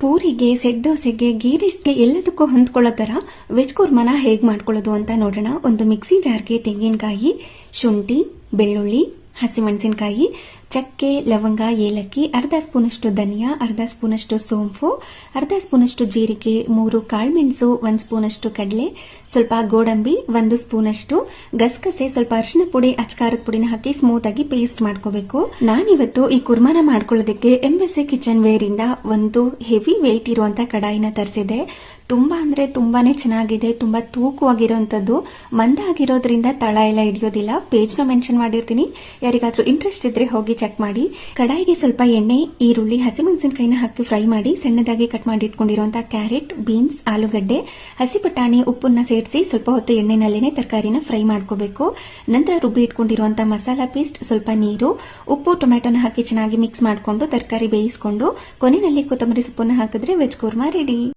ಪೂರಿಗೆ set ದೋಸೆಗೆ, ಗೀ ರೈಸ್ಗೆ ಎಲ್ಲದಕ್ಕೂ ಹೊಂದ್ಕೊಳ್ಳೋ ಥರ ವೆಜ್ ಕುರ್ಮನ ಹೇಗೆ ಮಾಡ್ಕೊಳ್ಳೋದು ಅಂತ ನೋಡೋಣ. ಒಂದು ಮಿಕ್ಸಿ ಜಾರ್ಗೆ ತೆಂಗಿನಕಾಯಿ, ಶುಂಠಿ, ಬೆಳ್ಳುಳ್ಳಿ, ಹಸಿಮೆಣಸಿನಕಾಯಿ ಚಕ್ಕೆ, ಲವಂಗ, ಏಲಕ್ಕಿ, ಅರ್ಧ ಸ್ಪೂನಷ್ಟು ಧನಿಯಾ, ಅರ್ಧ ಸ್ಪೂನಷ್ಟು ಸೋಂಪು, ಅರ್ಧ ಸ್ಪೂನಷ್ಟು ಜೀರಿಗೆ, ಮೂರು ಕಾಳುಮೆಣಸು, ಒಂದು ಸ್ಪೂನಷ್ಟು ಕಡಲೆ, ಸ್ವಲ್ಪ ಗೋಡಂಬಿ, ಒಂದು ಸ್ಪೂನಷ್ಟು ಗಸಗಸೆ, ಸ್ವಲ್ಪ ಅರಿಶಿನ ಪುಡಿ, ಅಚ್ಕಾರದ ಪುಡಿನ ಹಾಕಿ ಸ್ಮೂತ್ ಆಗಿ ಪೇಸ್ಟ್ ಮಾಡ್ಕೋಬೇಕು. ನಾನಿವತ್ತು ಈ ಕುರ್ಮಾನ ಮಾಡ್ಕೊಳ್ಳೋದಕ್ಕೆ ಎಂ ಎಸ್ ಕಿಚನ್ ವೇರ್ ಇಂದ ಒಂದು ಹೆವಿ ವೆಯ್ಟ್ ಇರುವಂತ ಕಡಾಯಿನ ತರಿಸಿದೆ. ತುಂಬಾ ಅಂದ್ರೆ ತುಂಬಾನೇ ಚೆನ್ನಾಗಿದೆ, ತುಂಬಾ ತೂಕವಾಗಿರುವಂತದ್ದು. ಮಂದ ಆಗಿರೋದ್ರಿಂದ ತಳ ಎಲ್ಲ ಹಿಡಿಯೋದಿಲ್ಲ. ಪೇಜ್ನ ಮೆನ್ಷನ್ ಮಾಡಿರ್ತೀನಿ. ಯಾರಿಗಾದ್ರೂ ಇಂಟ್ರೆಸ್ಟ್ ಇದ್ರೆ ಹೋಗಿ ಚೆಕ್ ಮಾಡಿ, ಕಡಾಯಿಗೆ ಸ್ವಲ್ಪ ಎಣ್ಣೆ, ಈರುಳ್ಳಿ, ಹಸಿಮೆಣಸಿನಕಾಯಿನ ಹಾಕಿ ಫ್ರೈ ಮಾಡಿ, ಸಣ್ಣದಾಗಿ ಕಟ್ ಮಾಡಿ ಇಟ್ಕೊಂಡಿರುವಂತಹ ಕ್ಯಾರೆಟ್ ಬೀನ್ಸ್ ಆಲೂಗಡ್ಡೆ, ಹಸಿ ಬಟಾಣಿ, ಉಪ್ಪನ್ನ ಸೇರಿಸಿ ಸ್ವಲ್ಪ ಹೊತ್ತು ಎಣ್ಣೆನಲ್ಲೇನೆ ತರಕಾರಿನ ಫ್ರೈ ಮಾಡ್ಕೋಬೇಕು. ನಂತರ ರುಬ್ಬಿ ಇಟ್ಕೊಂಡಿರುವಂತಹ ಮಸಾಲಾ ಪೇಸ್ಟ್ ಸ್ವಲ್ಪ ನೀರು, ಉಪ್ಪು ಟೊಮೆಟೊನ ಹಾಕಿ ಚೆನ್ನಾಗಿ ಮಿಕ್ಸ್ ಮಾಡಿಕೊಂಡು ತರಕಾರಿ ಬೇಯಿಸಿಕೊಂಡು ಕೊನೆಯಲ್ಲಿ ಕೊತ್ತಂಬರಿ ಸೊಪ್ಪನ್ನ ಹಾಕಿದ್ರೆ ವೆಜ್ ಕೂರ್ಮಾ ರೆಡಿ